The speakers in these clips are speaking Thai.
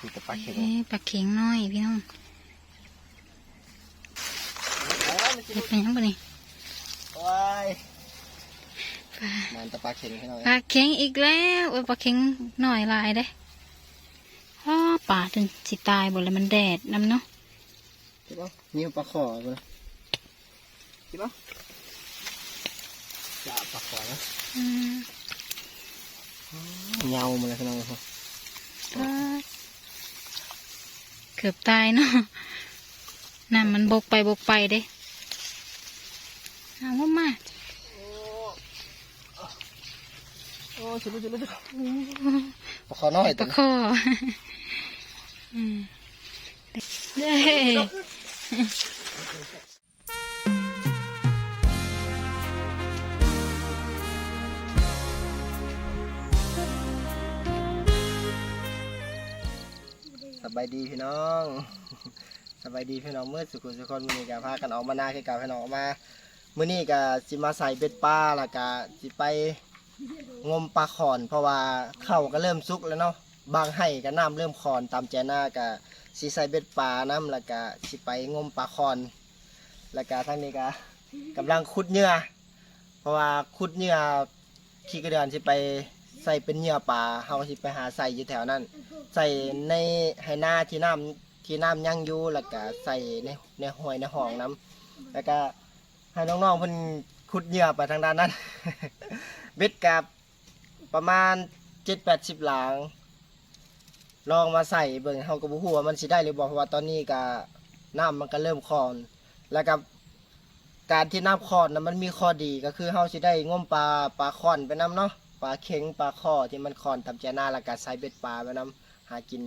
มีแต่ปลาเข็งเอ้ยปลาเข็งน้อยพี่น้องเอ้ยมันจะเห็ดเป็นหยังบ่นี่ว้ายปลามันแต่ปลาเข็งให้หน่อยปลาเข็งอีกแล้วโอ้ยปลาเข็งหน่อยหลายเด้อ้าป่าจนสิตายหมดเลยมันแดดน้ำเนาะใช่ปะนี่ปลาขอกูนะใช่ปะจะปลาขอนะอืมเงามาเลยพี่น้องครับปลา เกือบตายเนาะน้ำมันบกไปบกไปเด้เอาว่ามาโอ้ชุลุชุลุชุลุปลาขอน้อยปตัลาวนี้ข้ออืมเด้ บายดีพี่น้องสบายดีพี่น้องเมื่อสุขุสุคนมื้อนี้ก็พากันออกมาหน้าคือเก่าพี่น้องออกมามื้อนี้ก็สิมาใส่เบ็ดปลาแล้วก็สิไปงมปลาขอน เพราะว่าเข้าก็เริ่มสุกแล้วเนาะบางให้ก็น้ำเริ่มขอนตามแจหน้าก็สิใส่เบ็ดปลาน้ำแล้วก็สิไปงมปลาขอน แล้วก็ทั้งนี้ก็กำลังขุดเหยื่อเพราะว่าขุดเหยื่อขี้กระเดือนสิไป ใส่เป็นเหยื่อปลาเฮาสิไปหาใส่อยู่แถวนั้น ใส่ในไหหน้าที่น้ำที่น้ำยั่งอยู่แล้วก็ใส่ในในห้วยในห้องน้ำแล้วก็ให้น้องๆเพิ่นขุดเหยื่อไปทางด้านนั้น เบ็ดกับประมาณเจ็ดแปดสิบหลางลองมาใส่เบิ่งเฮาก็บ่ฮู้ว่ามันสิได้หรือบ่เพราะว่าตอนนี้ก็น้ำมันก็เริ่มคลอน แล้วก็การที่น้ำคลอนนะมันมีข้อดีก็คือเฮาสิได้งมปลาปลาคอนไปนํเนาะ ปลาเข็งปลาข้อที่มันคลอนทำแจหน้าแล้วก็ใส่เบ็ดปลาไปนํหากิน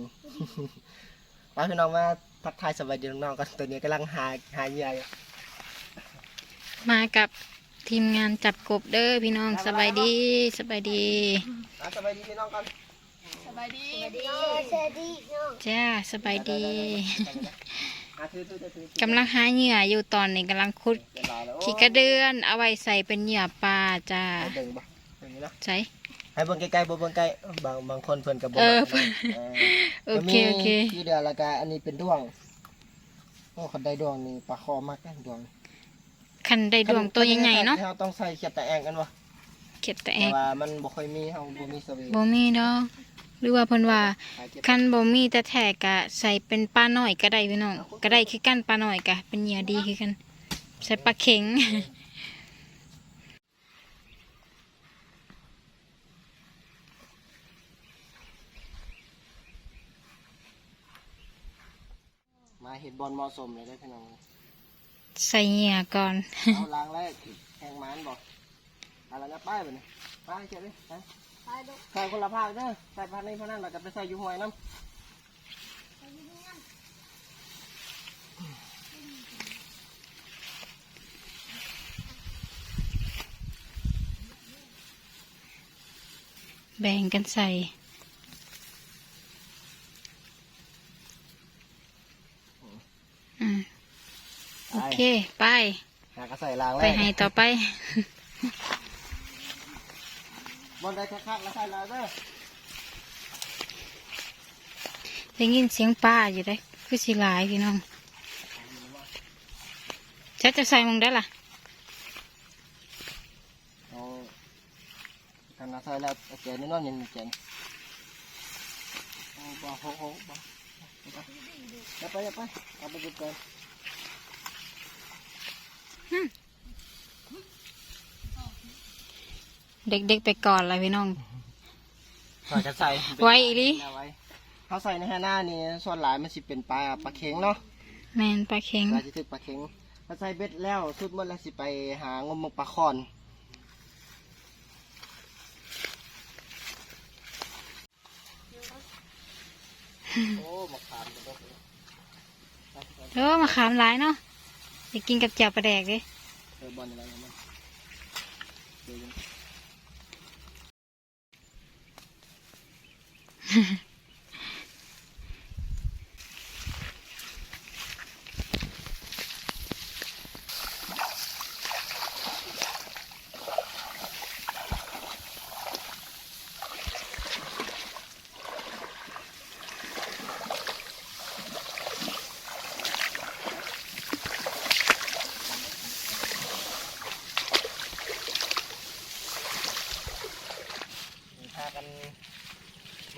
ไปพี่น้องมาทักทายสวัสดีน้องๆกันตัวนี้กำลังหาหาเหยื่ออยู่มากับทีมงานจับกบเด้อพี่น้องสบายดีสบายดีอะสวัสดีพี่น้องกันสบายดีจ้าสบายดีอะถือถือถือถือกำลังหาเหยื่ออยู่ตอนนี้กำลังคุดเดี๋ยวรอแล้วโอ้ขี้กระเดือน เอาไว้ใส่เป็นเหยื่อปลาจ้าให้เบิ่งบ่อย่าง นี้นะใช่ให้เบิ่งใกล้ๆบ่เบิ่งใกล้บางบางคนเพิ่นก็บ่เออมักนะเออโอเคโอเคก็มีคือเดือนละกาอันนี้เป็นดวงโอ้คนได้ดวงนี่ปลาคอมากนะดวงคันได้ดวงตัวใหญ่ๆเนาะเราต้องใส่เขียดแต่แองกันวะเข็ดแต่แอแต่กว่ามันบ่ค่อยมีเฮาบ่มีสวีบ่มีดอกหรือว่าเพิ่นว่าหาเก็บคันบ่มีแต่แท้กะใส่เป็นปลาน้อยก็ได้พี่น้องก็ได้คือกันปลาน้อยกะเป็นเหยื่อดีคือกัน ใส่ปลาเข็งาเห็ดบอลเหมาะสมเลยได้อพี่น้องใส่เหยื่อก่อน เอาล้างแรกแทงมันบอกอะไรนะป้ายไปนี่ป้ายเขียนดิไปใส่คนละภาคเด้อใส่ภาคนี้ภาคนั้นเราจะไปใส่อยู่ห้วยน้ำแบ่งกันใส่อืมโอ เค ไปหาก็ใส่ล้างแรไปกให้ต่อไปบอลได้คักๆแล้วใส่ล้างเด้อได้ยินเสียงป้าอยู่ได้อคือสิหลายพี่น้องจะจะใส่มึงได้ล่ะ เอาคันน่ะใส่แล้วเอาเจนนี่นอนยังเจนโอ้บ่โหโหบ่อย่าไปอย่าไปเอาไปเก็บก่อน เด็กๆไปก่อนเลยพี่น้องเราจะใส่ไว้อีหลีไว้เขาใส่ในแห่หน้านี่ส่วนหลายมันสิเป็นปลาปลาเค็งเนาะแมนปลาเค็งปลาสิถึกปลาเค็งถ้าใส่เบ็ดแล้วสุดหมดแล้วสิไปหางมปลาคอนโอ้มะขามเด้อเออมาขามหลายเนาะ อยากกินกับแจ่วปลาแดกเลยเออบอลอะไรมันเดี๋ยว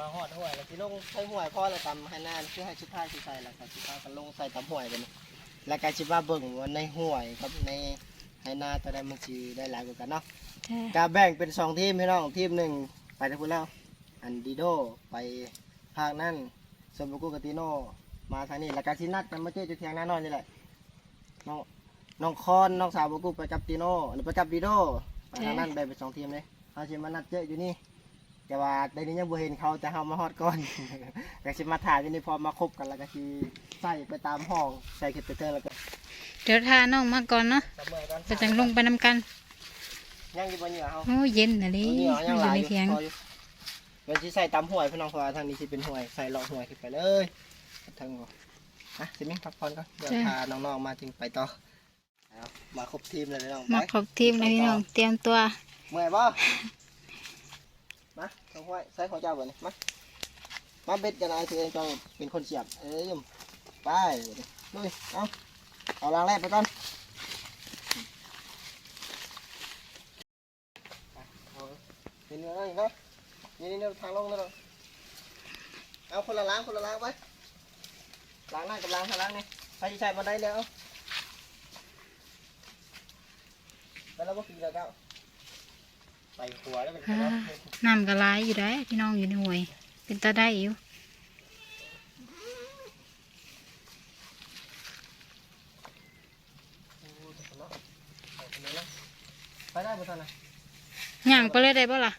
มาหอดห้วยแล้วสิลงใส่ห้วยพ่อแล้วตำให้นานคือให้ชุดท้ายสิใส่แล้วก็สิพากันลงใส่ตำห้วยกันนี่แล้วก็สิว่าเบิ่งว่าในห้วยกับในให้นาตัวใดมันสิได้หลายกว่ากันเนาะจ้ะก็แบ่งเป็นสองทีมพี่น้องทีมหนึ่งไปทางพุ่นแล้วอันดีโดไปภาคนั่นสมบูกุกบติโนมาทางนี้แล้วก็สินัดกันมาเจอจุดเทียงหน้านอนนี่แหละน้องน้องคอนน้องสาวบุกุไปกับติโนหรือไปกับดีโดไปทางนั้นแบ่งเป็นสองทีมเลยเขาสิมานัดเจออยู่นี่ แต่ว่าในนี้ยังบ่เห็นเขาแต่เฮามาฮอดก่อน ก็สิมาถ่ายอยู่นี่พอมาคบกันแล้วก็สิใส่ไปตามห้องใส่ขึ้นไปเทิงแล้วก็เดี๋ยวทาน้องมาก่อนเนาะเสมอกันจะจังลงไปนำกันยังอยู่บนเหนือเฮาโอ้เย็นน่ะเดิเหนืออยังยู่หลายในอยู่เถียงพออยู่มันสิใส่ตามห้วยพี่น้องเพราะว่าทางนี้สิเป็นห้วยใส่เลาะห้วยขึ้นไปเลยทางบ่อะสิมิ้งพักผ่อนก่อนเดี๋ยวพาน้องๆมาถึงไปต่อเอามาครบทีมเลยพี่น้องมาไปครบทีมเลยพี่น้องเตรียมตัว เมื่อยบ่ มาทางห้ใส่ของเจ้าบ่นี่มามาเบ็ดกันนายตัวเองเจ้าเป็นคนเสียบเอ้ยมไปลุยเอาเอาลางแรกไปก่อนเห็นเนื้อแล้วนี่เนาะนี่นี่เดี๋ยวทางลงแล้วเนาะเอาคนละล้างคนละล้างไปล้างหน้ากับล้างข้างล้างนี่ไปที่ใช้บันได้แล้วไปแล้วก็ขี่แล้วเจ้า ไปหัวแล้วเป็นอ่าไงเนาะน้ำก็ไหลายอยู่ได้พี่น้องอยู่ในห้วย เป็นตาได้อยู่ไปได้บ่ทันนะย่างไปเลยได้บ่ล่ะ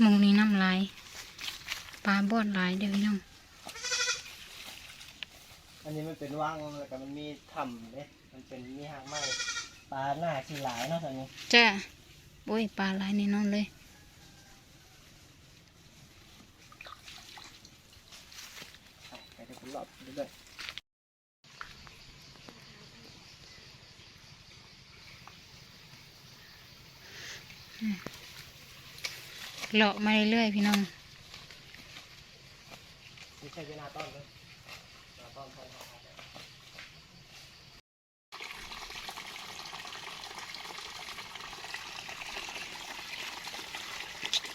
หมองนี้น้ำลายป ลาบอดหลายเด้อพี่น้องอันนี้มันเป็นว่างแล้วก็มันมีถ้ำเด้มันเป็นมีหางไม้ปลาหน้าที่หลายเนาะตอนนี้จ้าโอ้ยปลาหลายแน่นอนเลยไปไปเดี๋ยวผมรอบเรื่อยเลาะมาเรื่อยๆพี่น้องๆไม่ ใช่เวลาต้อนเลยเวลาต้อนต้อนต้อนต้อน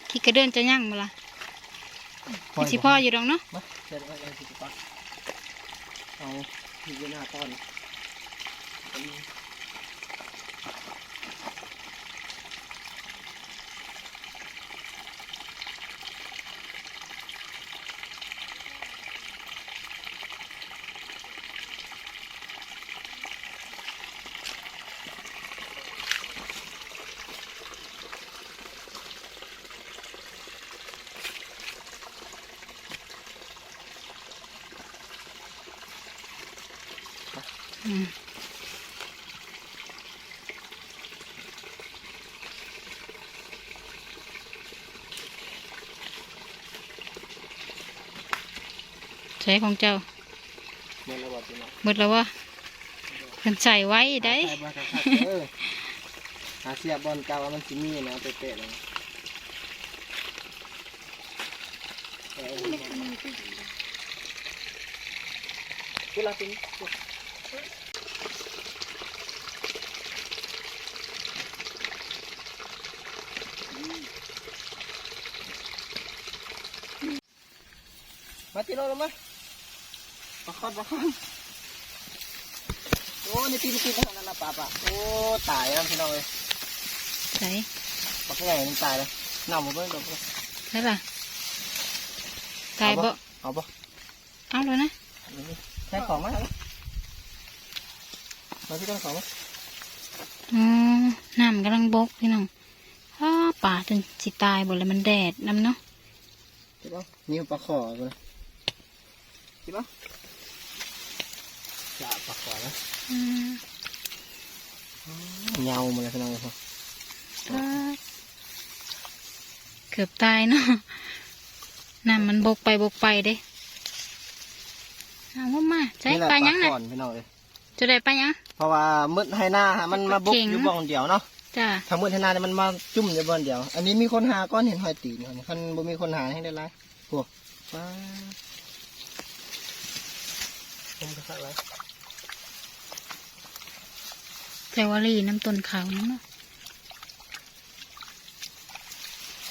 ที่กระเดินจะย่างบ่ล่ะมันสิพ่ออยู่ดอกเนาะมาเสร็จแล้วยังสิบปักเอาที่เวลาต้อน ใช้ของเจ้าเมื่อระบบพี่น้องหมดแล้ววะเพิ่นใส่ไว้ได้ใช่บ่ครับเออหาเสียบบอลเก่าว่ามันสิมีนะเป๊ะๆเลยเออกูลา มาตีโลลงมาประคอนประคอนโอ้นี่ตีนตีนขนาดนั้นนะป่าป่าโอ้ตายแล้วพี่น้องเลยใส่ปักใหญ่มันตายเลยหน่าหมดเลยดอกเลยใช่ป่ะตายบ่เอาบ่เอาแล้วนะใช้ของไหมมาที่ต้นของอ๋อน้ำกำลังบกพี่น้องอ้าป่าจนสิตายหมดเลยมันแดดน้ำเนาะใช่ป่ะนิ้วปลาขอกูนะ ใช่ป่ะจะปลาขอนะอืมเงามาเลยพี่น้องเลยอ่าเกือบตายเนาะน้ำมันบกไปบกไปเด้เอาว่ามาใช้ปลายังปลานะขอนพี่น้องเลยจะได้ปลายังเพราะว่ามืดให้หน้ามันมาบุกอยู่บ่อนเดียวเนาะจ้าถ้ามืดให้หน้าเนี่ยมันมาจุ่มอยู่บ่อนเดียว อันนี้มีคนหาก้อนเห็นหอยตีนเขาเนี่ยคันบ่มีคนหาให้ได้ไรพวกปลา ผมจะสักไรแจวารีน้ำต้นขาวนั่นเนาะ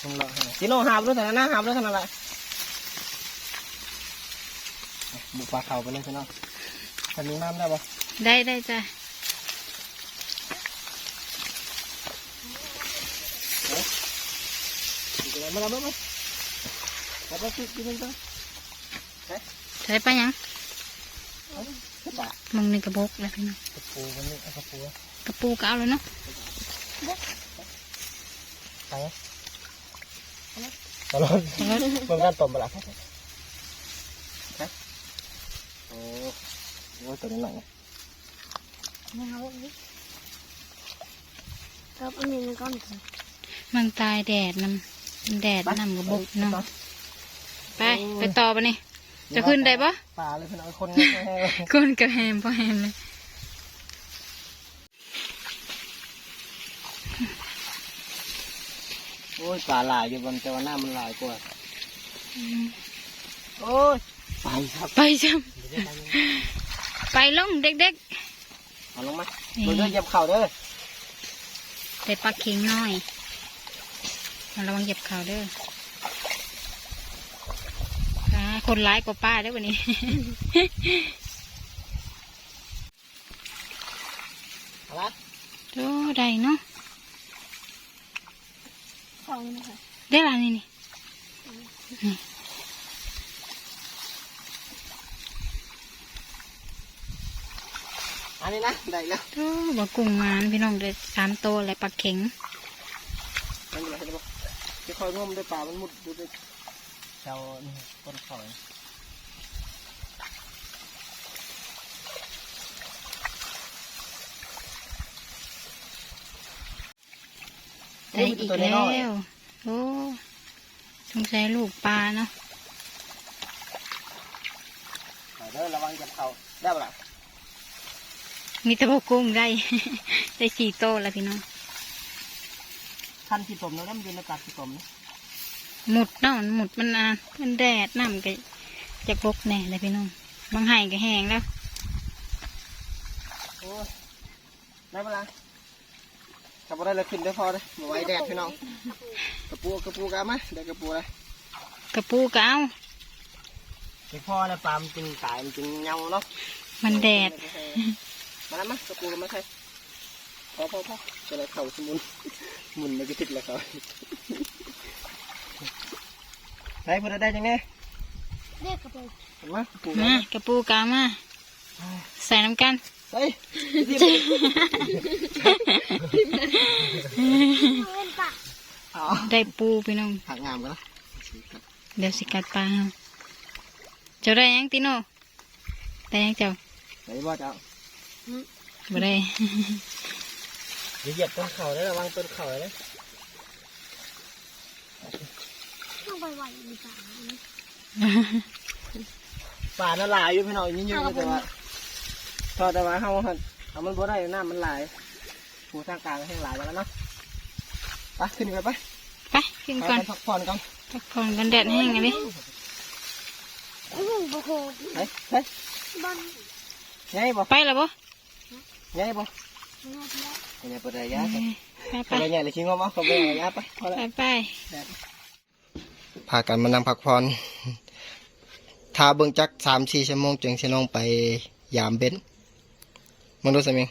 มึงรอให้หน่อยสิโนหาบด้วยเท่านั้นนะหาบด้วยเท่านั้นแหละบุกปลาเขาไปเลยพี่น้องคันนี้น้ำได้ปะได้ได้จ้ะอยู่ไหนมาแล้วมั้ยมาไปสิกินมันไปใช้ไปะยังกระปะ มองในกระบอกแล้วพี่น้องกระปูมันนี่เอากระปูกระปูก็เอาเลยเนาะไปตลอดเพิ่งการต้มไปละโอ้โหตัวนี้หน่อยไม่เอาอีกครับอันนี้มันก้อนสิมันตายแดดนำแดดนำกระบอกเนาะไปไปต่อไปนี่จะขึ้นได้ปะ ป่าเลยพี่น้องคนก้นกระแฮมพอแฮมเลยโอ้ยป่าหลายอยู่บนแต่ว่าหน้ามันหลายกว่าโอ้ยไปครับไปจ้ะไปลงเด็กเอาลงมาดูเด้อเหยียบเข่าเด้อๆไปปักเข็งน้อยระวังเหยียบเข่าเด้ออ่า คนร้ายกว่าป้าเด้อวันนี้เอาละโอ้ได้เนาะของนะคะได้ละนี่นี่อันนี้นะได้แล้วโอ้บ่กุ้งมานพี่น้องเด้อสามโตวและปลาเข็งนั่นเลยเห็นปะจะคอยงมด้วยป่ามันมุดดูด้วย แถวนี่ต้นเขาได้อีกแล้วโอ้สงสัยลูกปลาเนาะเอาเด้อระวังเหยียบเข่าได้ปะล่ะมีแต่บ่กุ้งได้ ได้สี่โตวแล้วพี่น้องคันขี้ตมแล้วน้ำเย็นอากาศขี้ตมนะ หมุดเนาะมันหมุดมันอะมันแดดน้ำก็จะบกแน่เลยพี่น้องบางไห้ก็แห้งแล้วโอ้ยได้ปะล่ะขับได้เลยขึ้นได้พอเลยมาไว้แดดพี่น้องกระปูกระปูกามาเดี๋ยวกระปูเลยกระปูก็เอาเดี๋ยวพอแล้วปลามันจึงตายมันจึงเงาเนาะมันแดดมาแล้วมั้ยกระปูกันมาใช่พอพอพอจะได้เข่าสมุนหมุนไม่กระติดเลยเขา ได้พอได้จังไงเรียกกระเป๋าเห็นไหมกระปูมากระปูก็เอามาใส่น้ำกันเฮ้ยเล่นปะเอาได้ปูพี่น้องหักงามกันนะเดี๋ยวสิกัดปลาเฮาเจ้าได้ยังติโน่ได้ยังเจ้าไหนบ่เจ้าบ่ได้เดี๋ยวเหยียบต้นเข่าได้ระวังต้นเข่าเลย ต้อง ไปไหวอีกปะป่าน่าหลายอยู่พี่น้องยิ่งยิ่งแต่ว่าทอดแต่ว่าเฮาหั่นเอามันบ่ได้น้ำมันหลายผูทางกลางแห้งหลายแล้วเนาะไปขึ้นไปไปไปขึ้นไปก่อนพักผ่อนกันพักผ่อนกันแดดแห้งอันนี้โอ้โหโอ้โหเฮ้ยเฮ้ยบอลไงบ่ไปแล้วบ่ไงบ่งอดแล้วไงปะได้ยาไปไปไปไงเลยคิงว่าเขาไปยาไปพอไปแล้วไป พากันมานำพักผ่อนทาเบิ่งจักสามสี่ชั่วโมงจึงสิลงไปยามเบ็ดมึงรู้สึกมั้ย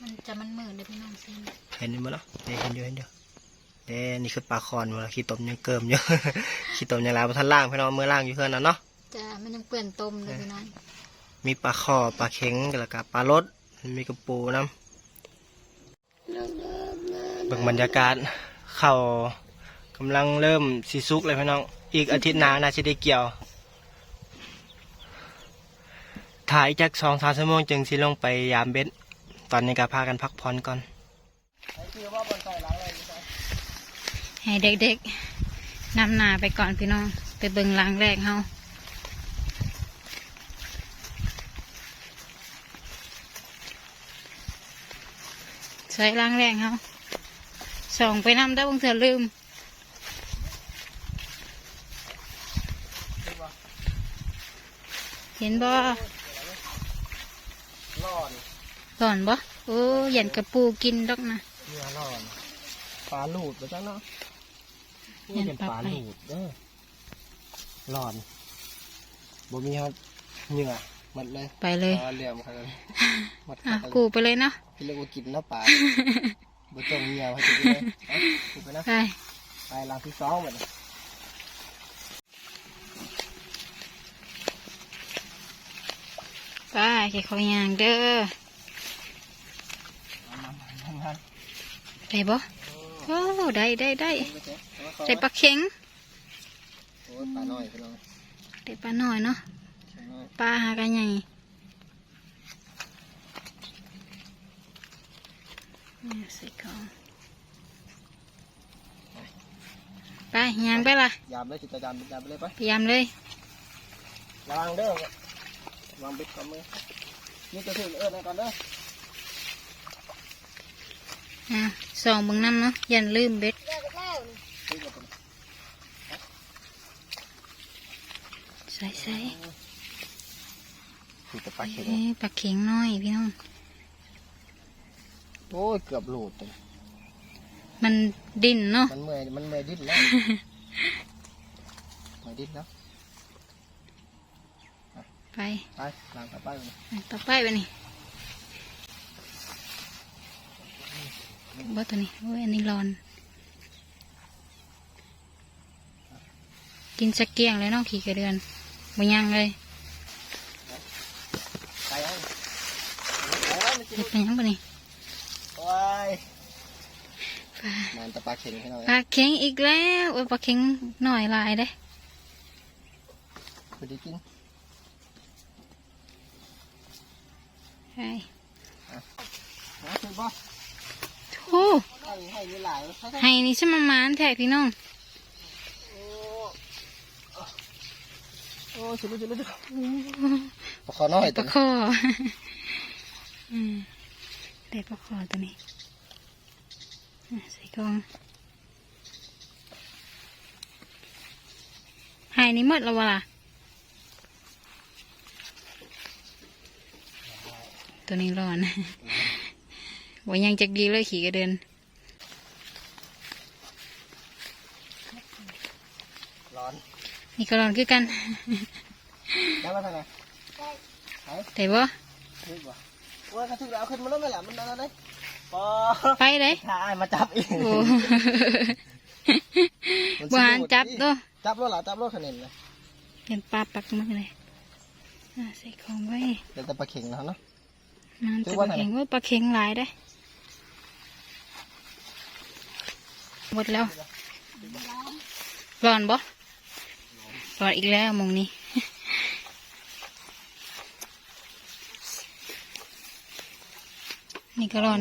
มันจะมันมืดเลยพี่น้องซิเห็นมั้ยเนาะเห็นอยู่เห็นอยู่เด้นี่คือปลาคอนมาขี้ตมยังเกิมอยู่ขี้ตมยังลายบนท่านล่างพี่น้องมือล่างอยู่เพื่อนนะเนาะจ้ามันยังเปื่อนต้มเลยพี่น้องมีปลาคอปลาเข็งแล้วก็ปลารสมีกระปูน้ำเบิ่งบรรยากาศ เข่ากำลังเริ่มสีซุกเลยพี่น้อง อีกอาทิตย์หน้าน่าจะได้เกี่ยว ถ่ายจากสองสามชั่วโมงจึงสิลงไปยามเบ็ด ตอนนี้ก็พากันพักผ่อนก่อน ให้เด็กๆนำหนาไปก่อนพี่น้อง ไปเบิ่งหลังแรกเฮาใส่หลังแรกเฮา ส่องไปนำได้บางเสือลืมเห็นบ่นร้อนร้อนบ่โอ้ยันกระปูกินดอกนะเนื้อร้อนปลาหลูดไปจ้ะเนาะเห็นี่นเป็นปลาปลาไปหลูดเด้อร้อนบ่มีครับเหงื่อหมดเลย ไปเลยปลาเหลี่ยมครับหมดคอะรับกูไปเลยเนาะพี่เรียกว่ากินเนาะปลา บ่ต้องเหงื่อให้กินเลยเอ้ากูไปนะไปไปหลังที่สองหมดเลยไปแกเขายางเด้อเอามาทำงานได้บ่โอ้ได้ได้ได้ไปเถอะเอามาได้ปลาเข็งโอ้ยปลาน้อยไปเลยได้ปลาหน่อยเนาะใช่น้อยปลาหากันใหญ่ นี่ใส่กล่องไปยางไปละยามเลยจิตยามยามไปเลยไปพยายามเลยระวังเด้อวางเบ็ดกับมือนี่จะถึงเอิ้นให้ก่อนเด้ออะสองเบึงน้ำเนาะอย่าลืมเบ็ดเลิกแล้วนี่ถึงกับผมใส่ใส่ถือแต่ปลาเข็งเอ้ยปลาเข็งน้อยพี่น้อง โอ้ยเกือบหลุดเลยมันดิ้นเนาะ มันเมื่อยมันเมื่อยดิ้นแล้วเมื่อยดิ้นแล้วไป ไปหลังกลับไปเลยอันต่อไปไปนี่บ่ตัวนี้โอ้ยอันนี้ร้อน กินสักเกียงเลยเนาะขี่กระเดือนบ่ยังเลยไปเอาไปเอามันจะเห็ดไปยังบ่นี่ โอ้ย ปลา มันแต่ปลาเข็งให้หน่อยปลาเข็งอีกแล้วโอ้ยปลาเข็งหน่อยหลายเด้พอดีกินใช่นะคือบ่โอ้ให้ให้มีหลายให้ให้ให้นี่ใช่มามานแท้พี่น้องโอ้โอ้ชิลุชิลุชิลุปลาคอน้อยปตัลาวคออืมได้ปลาคอตัวนี้อะ ใส่กล่องให้นี่หมดแล้ววะล่ะ ตัวนี้ร้อนว่ายังจักดีเลยขี่กระเดินร้อน นี่ก็ร้อนคือกัน ได้มาทางไหนได้แต่บ่ถึงบ่ว่ากระถึงแล้วขึ้นมาแล้วไหมล่ะมันนั่นนั่นเลยปอ ไปเลยถ้าอายมาจับอีกโอ้มันบสิหานจับอีกเด้วยจับรถเหรอจับรถคะแนนเลยเป็นปลาปักมือเลยอะใส่ของไว้เดี๋ยวแต่ปลาเข็งแล้วเนาะมันถืจะอปว่าลาไงเข็งว่าปลาเข็งหลายได้อหมดแล้วร้อนบ่ร้อนอีกแล้วหมองนี้ นี่ก็ร้อน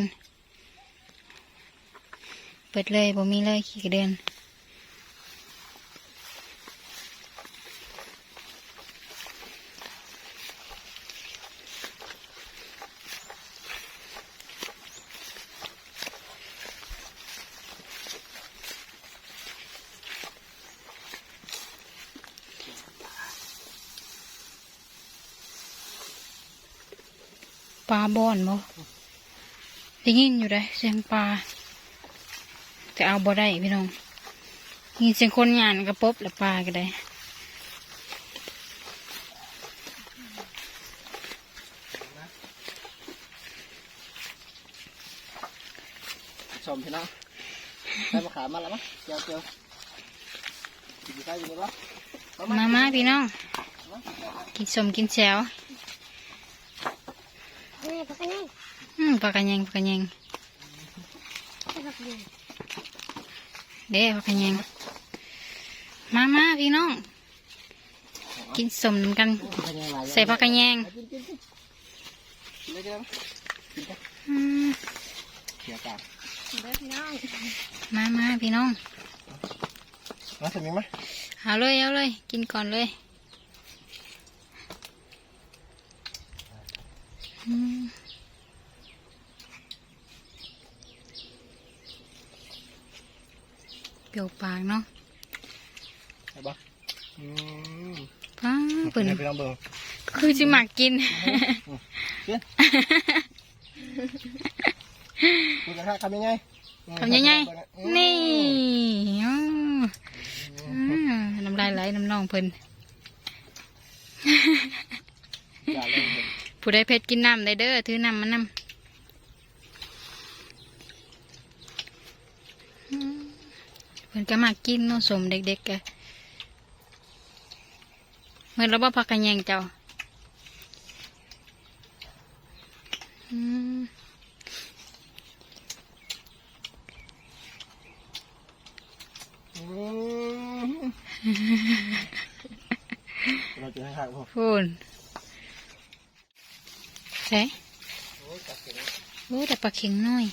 เปิดเลยบ่มีเลยขี่กระเดือนปลาบอนบ่ได้ยินอยู่ได้เสียงปลา แต่เอาบ่ได้พี่น้องยินเสียงคนงานกระปบแล้วปลาก็ได้ชมพี่น้องได้มาขายมาแล้วมั้ยเจียวเจียวกินใกล้อยู่เลยปะมามาพี่น้อง กินสมกินแซวนี่ปลากันยังอืมปลากระแยงปลากระแยงปลากันยัง เด้ปลากระแยงมามาพี่น้อง กินสมนำกัน ใส่ปลากระแยงกินกินกินกินเลยเดี๋ยวกินไปอืมเขียวกาเด้อพี่น้องมามาพี่น้องมาสมิงไหมเอาเลยเอาเลย กินก่อนเลยอืมเป รี้ยวปากเนาะใช่ปะอืมป้าเป็เปิ่นนไงพี่น้องเบิ่งคคือสิหมักกินคุณกระทะทำยังไงทำยังไงนี่อ้าวอืมน้ำลายไหลน้ำนองเพิ่นอย่าเลยผู้ใดเพชรกินน้ำได้เด้อถือน้ำมานำอืม เพิ่นก็มากินเนาะสมเด็กๆกะเมื่อเราบ่พักกันแยงเจ้าอืมอืมเราจะให้ข้าวผมพูนใช่โอ้แต่ปลาเข็งน้อย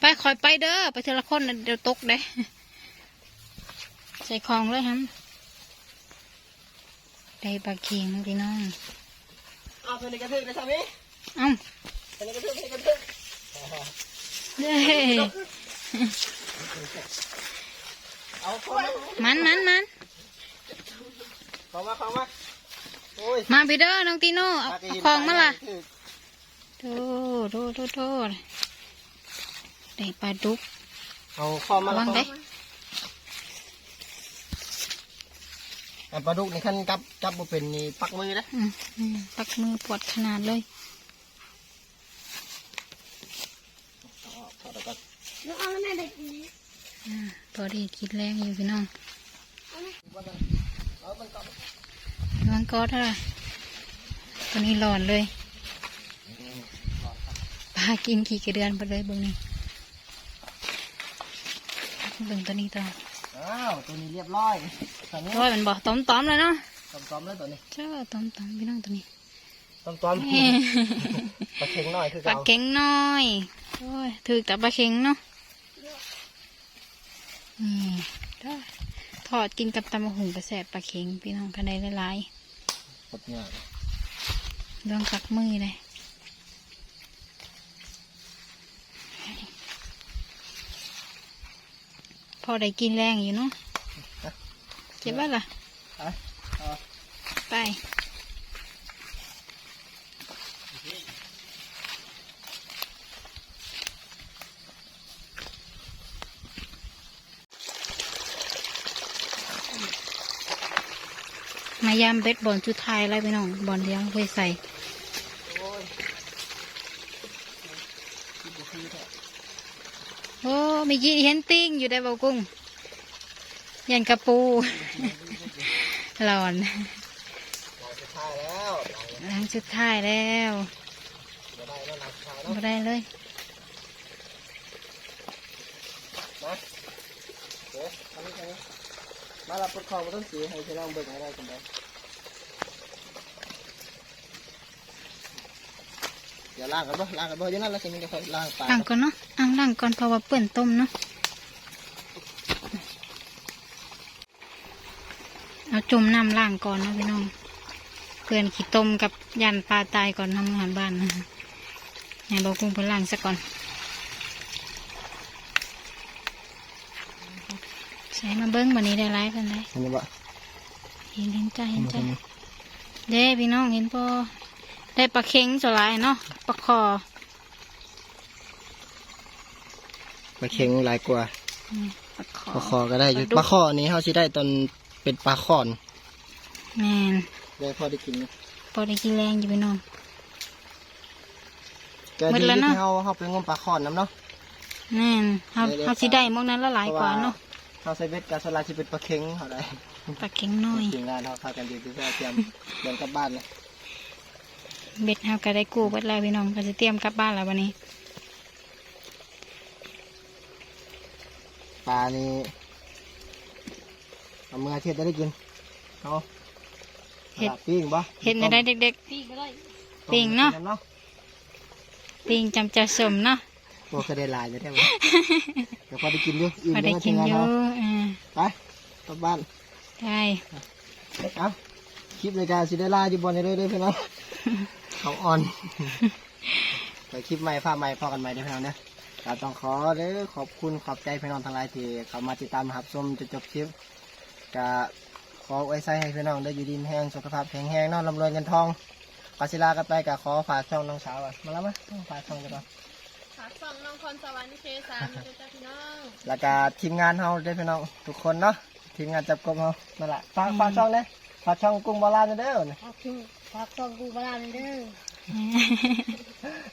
ไปคอยไปเด้อ ไปเทละคนน่ะเดี๋ยวตกเด้ ใส่คลองเลยฮัมได้ปลาเข็งพี่น้องเอาเธอในกระทึกนะสามีเอ้าเธอในกระทึกในกระทึกเด้เอาเข้ามามันมันมันเข้ามาเข้ามาโอ้ยมาพี่เด้อน้องตีโน่เอาเอาคลองมาล่ะโธ่โธ่โธ่โธ่ได้ปลาดุกเอาเข้ามาระวังเด้ อันปลาดุกนี่ขั้นจับจับบ่เป็นนี่ปักมือนะอืมอืมปักมือปวดขนาดเลยถอดออกก่อนน้องเอาแม่เด็กนี้อ่าพอดีกินแรงอยู่พี่น้องเอามันก่อนระวังกอดอะไรตัวนี้ร้อนเลยปลากินขี่กระเดือนไปเลยเบิ่งนี่เบิ่งตัวนี้ต่อ อ้าวตัวนี้เรียบร้อยตอนนี้ร้อยมันบอกต้มต้มๆเลยเนาะต้มๆแล้วตัวนี้เจ้าต้มต้มๆพี่น้องตัวนี้ต้มๆปลาเค็งหน่อยคือปลาเก่าเข็งน้อยโอ้ยถือแต่ปลาเข็งเนาะนี่ได้ทอดกินกับตำมะหุงกระแสบปลาเข็งพี่น้องกันได้หลายๆปดเนี่ยลองกักมือเลย พอได้กินแรงอยู่เนาะเจ็บบ้าล่ะไปเอาไปมายามเบ็ดบอลชุดไทายอะไรไปน้องบอลเลี้ยงเคยใส่ โอ้ยคิดบ่คือแท้ โอ้มีกี้เห็นติ้งอยู่ได้บ่กุ้งยันกระปูหลอนล้าหลังสุดท้ายแล้วบ่ได้เลยมาเราปลดคอมาต้นสีให้พี่น้องเบิ่งให้ได้กันได้ อย่าล้างกันบ่ล้างกันบ่เดี๋ยวนั้นเราจะมีแต่คนล้างปลาล้างก่อนเนาะอ่างล้างก่อนเพราะว่าเปื่อนต้มเนาะเอาจุ่มน้ำล้างก่อนเนาะพี่น้องเปื่อนขี้ต้มกับยันปลาตายก่อนทำอาหารบ้านนะให้บอกกุ้งเพิ่นล้างซะก่อนใส่มาเบิ้งวันนี้ได้ร้ายกันได้เห็นบ่เห็นเห็นใจเห็นใจเด้พี่น้องเห็นพอ ได้ปลาเค็งสลายเนาะปลาคอปลาเค็งหลายกว่าอืมปลาคอปลาคอก็ได้อยู่ปลาดุกปลาคอนี้เขาสิได้ตอนเป็นปลาคอนแม่นได้พอได้กินนะพอได้กินแรงอยู่พี่น้องก็หมดดีแล้วที่เนาะเขาเขาไปงมปลาคอนน้ำเนาะแม่นเขาได้เลยเขาสิได้หมองนั้นละหลายกว่าเนาะเขาใส่เบ็ดกับสลายสิเป็นปลาเค็งเขาได้ปลาเค็งน้อยจริงๆแล้วเขาพากันดีที่จะเตรียมเดินกลับบ้านเลย เบ็ดเฮาก็ได้กู้เบิดแล้วพี่น้องก็จะเตรียมกลับบ้านแล้ววันนี้ ปลานี่เอามืออาเทียบได้กินเอาเห็ดปลาปิ้งบ่เห็ดในได้เด็ก ปีก็ได้ปิ้งเนาะ ต้มกิๆปิงจำจะสมเนาะตัวเคยได้หลายเลยแท้ไหม เดี๋ยวพอได้กินอยู่อิ่มพอได้เยวกินมาอถึงยู่งานอ่าเนาะไปกลับบ้าน ได้ เอาคลิปรายการสิได้ลาอยู่บนนี้เลยเด้อพี่น้อง เขาอ่อนไปคลิปใหม่ฟ้าใหม่พอกันใหม่เด้อพี่น้องเด้อก็ต้องขอเด้อขอบคุณขอบใจพี่น้องทั้งหลายที่เข้ามาติดตามรับชมจนจบคลิปก็ขอไว้ใส่ให้พี่น้องได้อยู่ดีมีแห้งสุขภาพแข็งแรงเนอนลำรวยเงินทองกาศิลากันไปกับขอฝากช่องน้องสาวก่อนมาแล้วมั้ยฝากช่องจะก่อนฝากส่องน้องคอนสวรรค์เคสามเด้อจ้าพี่น้องแล้วก็ทีมงานเฮาได้อพี่น้องทุกคนเนาะทีมงานจับกบเฮานั่นแหละฝากฝากช่องเด้อฝากช่องกุ้งบอลานเด้อเนี่ย ฝากช่องฝากส่องกูบาลานเด้อ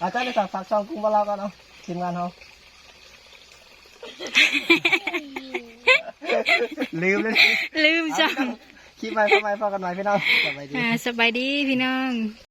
อาจารย์ได้ฝากฝากช่องกุ้งบอลานก่อนเนาะทีมงานเฮาลืมเลยลืมจังคลิปใหม่เข้าใหม่พอกันใหม่พี่น้องสบายดีอ่าสบายดีพี่น้อง